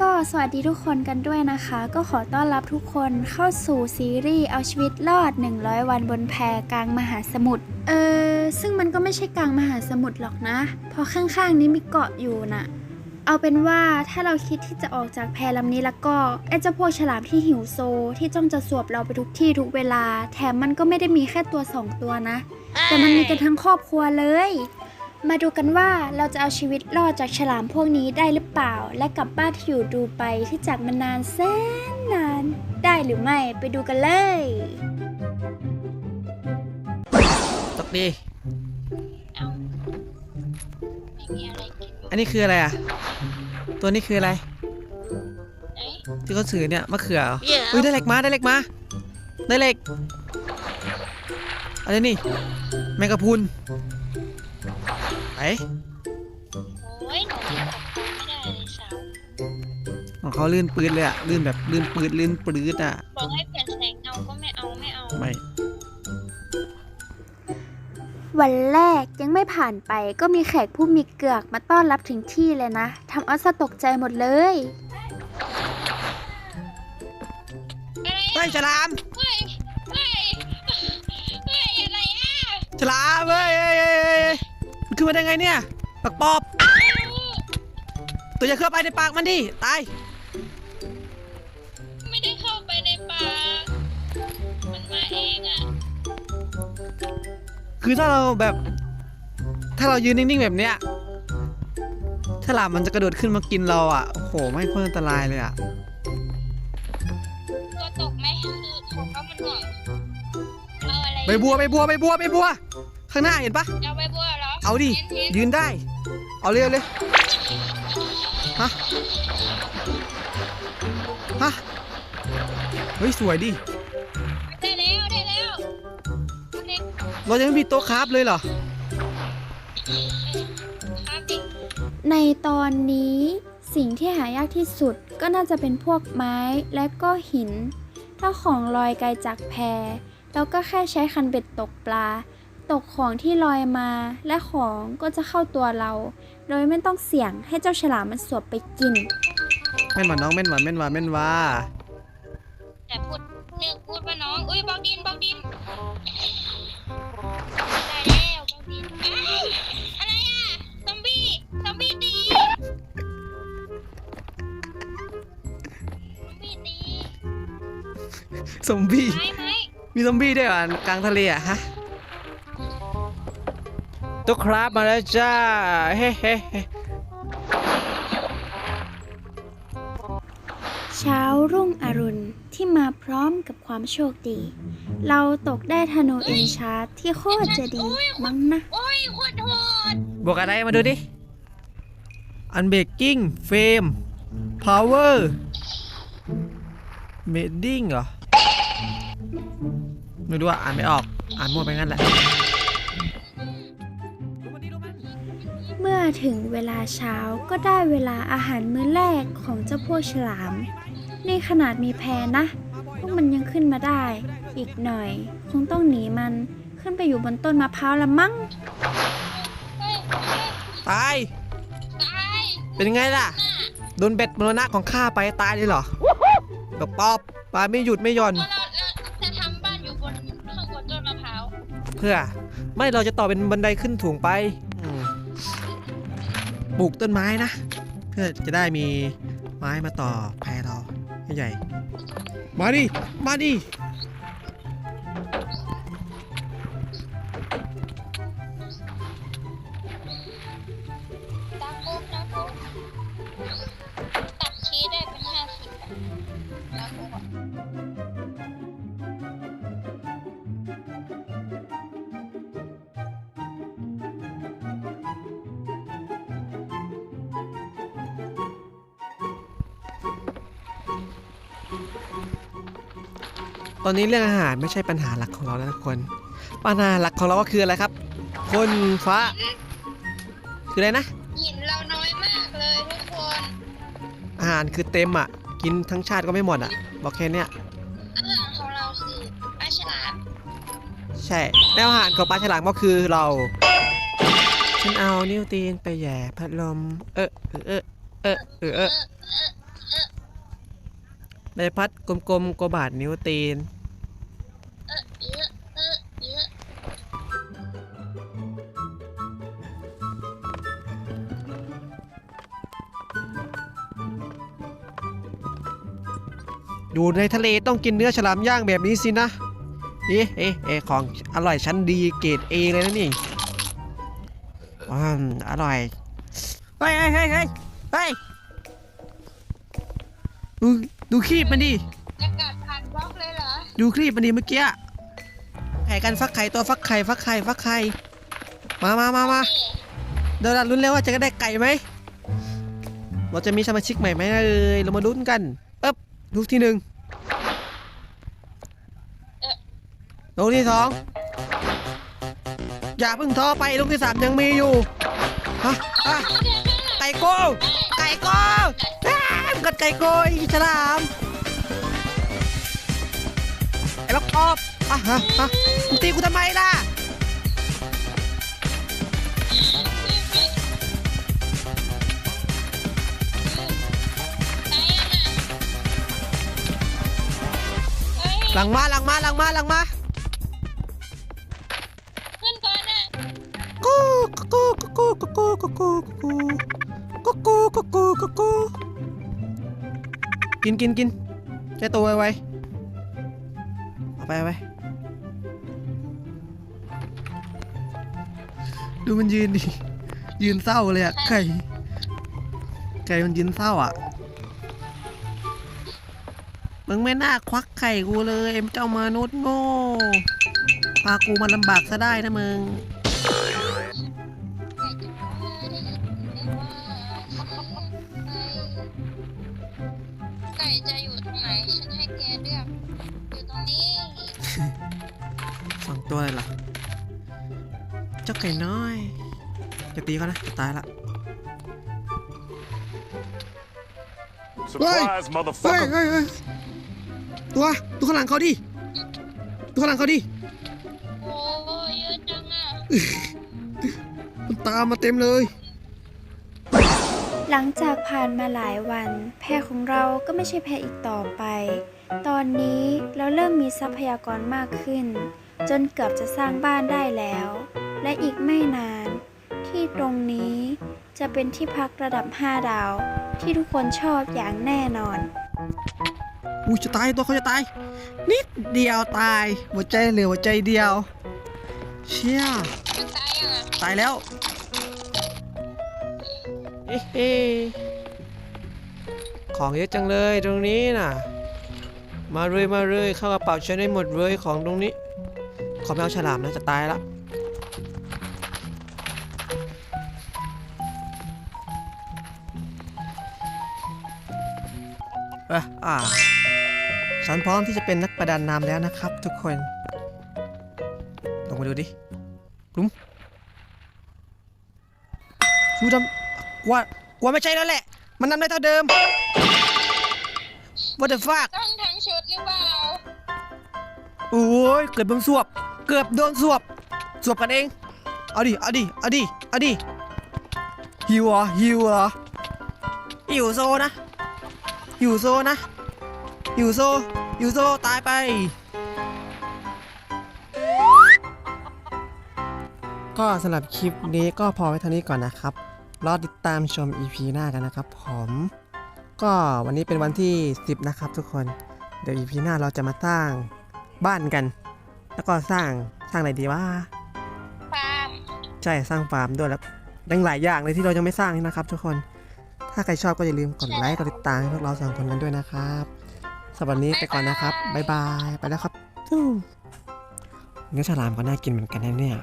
ก็สวัสดีทุกคนกันด้วยนะคะ ก็ขอต้อนรับทุกคนเข้าสู่ซีรีส์เอาชีวิตรอด 100 วันบนแพกลางมหาสมุทรเออซึ่งมันก็ไม่ใช่กลางมหาสมุทรหรอกนะ เพราะข้างๆนี้มีเกาะอยู่น่ะเอาเป็นว่าถ้าเราคิดที่จะออกจากแพลำนี้แล้วก็ไอ้เจ้าพวกฉลามที่หิวโซ ที่จ้องจะสวบเราไปทุกที่ทุกเวลา แถมมันก็ไม่ได้มีแค่ตัวสองตัวนะ แต่มันมีกันทั้งครอบครัวเลย มาดูกันว่าเราจะเอาชีวิตรอดจากฉลามพวกนี้ได้หรือเปล่า และกลับบ้านที่อยู่ดูไปที่จากมานานแสนนาน ได้หรือไม่ไปดูกันเลยตกดีเอาไม่มีอะไรกินอันนี้คืออะไรอะ ตัวนี้คืออะไร เอ้ยที่เขาถือเนี่ยมะเขือเหรออุ้ยได้เหล็กมาได้เหล็กมาได้เหล็กอะไรนี่ แมงกะพรุน ไปโอ้ยหนูยังตกปลาไม่ได้เลยสาวของเขาลื่นปืดเลยอะลื่นแบบลื่นปืดลื่นปืดอะบอกให้เปลี่ยนแสงเงาก็ไม่เอาไม่เอาไม่วันแรกยังไม่ผ่านไปก็มีแขกผู้มีเกือกมาต้อนรับถึงที่เลยนะทำเอาซะตกใจหมดเลยอะไรเฮ้ยฉลามเฮ้ยเฮ้ยเฮ้ยอะไรอะฉลามเฮ้ยเฮ้ยเฮ้ยเฮ้ยมัน ขึ้นมาได้ไงเนี่ยปักปอบไม่รู้ตัวอย่าเข้าไปในปากมันดิตายไม่ได้เข้าไปในปากมันมาเองอะคือถ้าเราแบบ ถ้าเรายืนนิ่งๆแบบเนี้ยฉลามมันจะกระโดดขึ้นมากินเราอะโอ้โหไม่งโคตรอันตรายเลยอะตัวตกไหมคือของเขามันห่วงเอาอะไรใบบัวใบบัวใบบัวใบบัว ข้างหน้าเห็นปะเอาใบบัว เหรอเอาดิเห็นเห็นยืนได้ เอาเร็วเลยฮะ ฮะ เฮ้ย สวยดิ ได้แล้วได้แล้วเล็กเรายังไม่มีโต๊ะคราฟเลยเหรอ ครับดิในตอนนี้สิ่งที่หายากที่สุดก็น่าจะเป็นพวกไม้และก็หิน ถ้าของลอยไกลจากแพเราก็แค่ใช้คันเบ็ดตกปลา ตกของที่ลอยมาและของก็จะเข้าตัวเรา โดยไม่ต้องเสี่ยงให้เจ้าฉลามมันสวบไปกิน แม่นหวานน้องแม่นหวานแม่นหวานแม่นหวาแต่พูดเลือกพูดว่าน้อง อุ้ยบอกดินบอกดินได้แล้วบอกดินอ้ายอะไรอะ ซอมบี้ ซอมบี้ตี ซอมบี้ตีซอมบี้ ไม้ไม้มีซอมบี้ด้วยเหรอกลางทะเลอะฮะโต๊ะคราฟมาแล้วจ้าเฮ้เฮ้เฮ้เช้ารุ่งอรุณที่มาพร้อมกับความโชคดี เราตกได้ธนูเอ็นชาร์ตที่โคตรจะดีมั้งนะ โอ้ยโคตรโหดบวกอะไรมาดูดิ อันเบกกิ้ง เฟม พาวเวอร์ เมดดิ้งเหรอ ไม่รู้อะ อ่านไม่ออก อ่านมั่วไปงั้นแหละ ถึงเวลาเช้าก็ได้เวลาอาหารมื้อแรกของเจ้าพวกฉลาม นี่ขนาดมีแพนะ พวกมันยังขึ้นมาได้ อีกหน่อย คงต้องหนีมันขึ้นไปอยู่บนต้นมะพร้าวละมั้งเฮ้ยเฮ้ยตายตาย เป็นไงล่ะ โดนเบ็ดมรณะของข้าไปตายเลยเหรอแบบปอบปลาไม่หยุดไม่หย่อนเราเราจะทำบ้านอยู่บนข้างบนต้นมะพร้าว เพื่อ ไม่เราจะต่อเป็นบันไดขึ้นถุงไปอืม ปลูกต้นไม้นะ เพื่อจะได้มีไม้มาต่อแพรเราให้ใหญ่ มาดิ มาดิ ตอนนี้เรื่องอาหารไม่ใช่ปัญหาหลักของเราแล้วทุกคน ปัญหาหลักของเราก็คืออะไรครับ คนฟ้า คืออะไรนะ หินเราน้อยมากเลยทุกคน อาหารคือเต็มอะ กินทั้งชาติก็ไม่หมดอะ บอกแค่เนี้ยอาหารของเราคือปลาฉลามใช่แล้วอาหารของปลาฉลามก็คือเรา ฉันเอานิ้วตีนไปแหย่พัดลมเออเออเออเออเออเออเออเออใบพัดกลมๆกว่าบาทนิ้วตีน อยู่ในทะเลต้องกินเนื้อฉลามย่างแบบนี้สินะเอ๊ะเอ๊ะเอ๊ะของอร่อยชั้นดีเกรดเอเลยนะนี่อืมอร่อยเฮ้ยเฮ้ยเฮ้ยเฮ้ยเฮ้ยดูดูครีบมันดิจะกัดผ่านบล็อกเลยเหรอ ดูครีบมันดิเมื่อกี้ไข่กันฟักไข่ตัวฟักไข่ฟักไข่ฟักไข่มามามามานี่เดี๋ยวเราลุ้นแล้วว่าจะได้ไก่ไหม เราจะมีสมาชิกใหม่ไหมเอ่ยเรามาลุ้นกันปึ๊บ ลูกที่หนึ่งลูกที่สองอย่าเพิ่งท้อไปลูกที่สามยังมีอยู่ฮะฮะไก่โก้ไก่โก้อ้าวกัดไก่โก้อ้ฉลามไอ้บักปอบอะฮะฮะตีกูทำไมล่ะ หลังมาหลังมาหลังมาหลังมาขึ้นก่อนอะกูกูกูกูกูกูกูกูกูกูกูกูกูกูกินกินกินแค่ตัวไวๆเอาไปเอาไปดูมันยืนดิยืนเศร้าเลยอะไก่ไก่มันยืนเศร้าอะ มึงไม่น่าควักไข่กูเลยไอ้เจ้ามนุษย์โง่พากูมาลำบากซะได้นะมึง ไก่จะอยู่ตรงไหนฉันให้แกเลือกอยู่ตรงนี้สองตัวเลยเหรอเจ้าไก่น้อยจะตีเขานะจะตายละ Surprise, เฮ้ย motherfucker. เฮ้ยเฮ้ยตัวตัวข้างหลังเขาดิตัวข้างหลังเขาดิโอ้ยเยอะจังอะมันตามมาเต็มเลย หลังจากผ่านมาหลายวัน แพรของเราก็ไม่ใช่แพรอีกต่อไป ตอนนี้เราเริ่มมีทรัพยากรมากขึ้น จนเกือบจะสร้างบ้านได้แล้ว และอีกไม่นาน ที่ตรงนี้จะเป็นที่พักระดับ 5 ดาว ที่ทุกคนชอบอย่างแน่นอน อุ้ยจะตายตัวเขาจะตาย นิดเดียวตายหัวใจเหลือหัวใจเดียว เชี่ยมันตายยังอะตายแล้วเอ๊ะเอ๊ะของเยอะจังเลยตรงนี้น่ะ มาเลยมาเลยเข้ากระเป๋าฉันได้หมดเลยของตรงนี้ ขอไม่เอาฉลามนะจะตายละเอะอ่า ฉันพร้อมที่จะเป็นนักประดาน้ำแล้วนะครับ ทุกคน ลงมาดูดิกลุ่มกูทำกว่ากว่าไม่ใช่แล้วแหละ มันนำได้เท่าเดิม What the fuck ต้องทั้งชุดหรือเปล่า โอ้ย เกือบโดนสวบ เกือบโดนสวบ สวบกันเอง เอาดิ เอาดิ เอาดิ เอาดิ หิวเหรอ หิวเหรอ หิวโซนะ หิวโซนะ หิวโซหิวโซตายไป ก็สำหรับคลิปนี้ก็พอไว้เท่านี้ก่อนนะครับ รอติดตามชม EP หน้ากันนะครับผมก็วันนี้เป็นวันที่ 10 นะครับทุกคน เดี๋ยว EP หน้าเราจะมาสร้างบ้านกัน แล้วก็สร้างสร้างอะไรดีว่าฟาร์มใช่สร้างฟาร์มด้วยแล้วยังหลายอย่างเลยที่เรายังไม่สร้างนะครับ ทุกคน ถ้าใครชอบก็อย่าลืมกดไลค์กดติดตามให้พวกเราสองคนกันด้วยนะครับ สำหรับวันนี้ไปก่อนนะครับ บ๊ายบาย ไปแล้วครับเนื้อฉลามก็น่ากินเหมือนกันนะเนี่ย